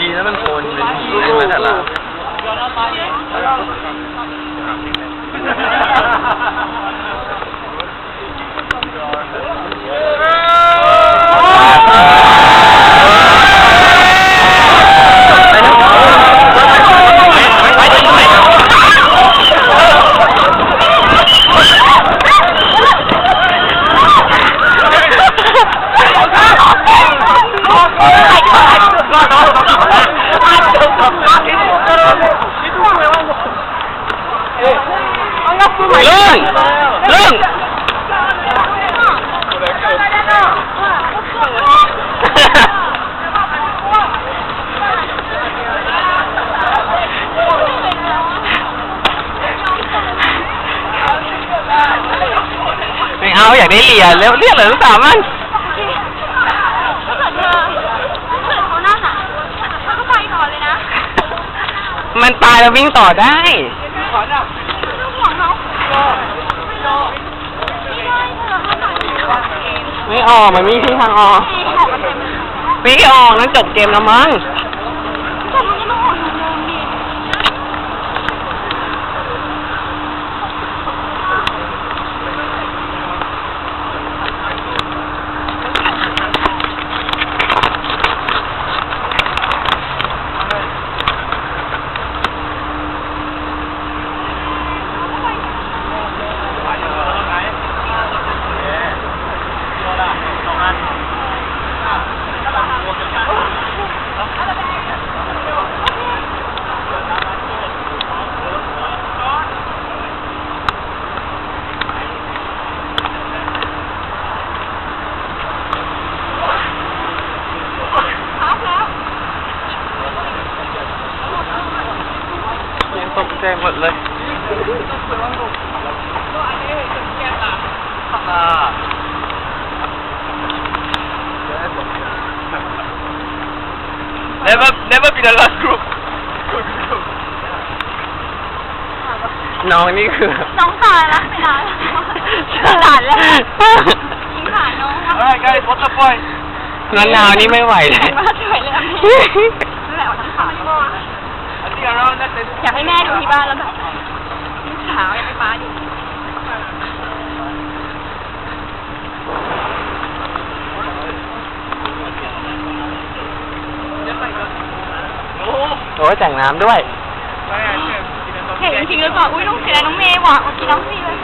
ดีนะมันโคนเป็นเป็นมาแต่ละ เอาอยากได้เหรียญแล้วเรียกเหรียญสามอันถ้าเกิดเธอถ้าเกิดเขานั่งอะเธอก็ไปก่อนเลยนะมันตายแล้ววิ่งต่อได้ ไม่ต้องห่วงเขาไม่ได้เธอเขาสั่งให้ออกเกมไม่ออกมันมีที่ทางออกที่ออกมาเต็มเลยไม่ออกนั้นจบเกมแล้วมั้ง แต่มันก็ต้องออกหนึ่งโมงดิ ครับแล้ว ยัง ตกใจหมดเลย Never, never be the last group. น้องนี่คือ น้องตายแล้วไม่ได้หลานแล้วทิ้งหลานน้อง Alright guys, what's the point? งั้นนาวนี่ไม่ไหวเลย มาเฉยเลยอะพี่นั่นแหละวันทั้งขา I think around that is อยากให้แม่ดูที่บ้านแล้วแบบลูกสาวอยากให้ป้าดูโอ้ยแต่งน้ำด้วย เห็นจริงๆเลยบอกอุ้ยต้องเสียดายน้องเมย์ว่ะเมื่อกี้น้องซีเลย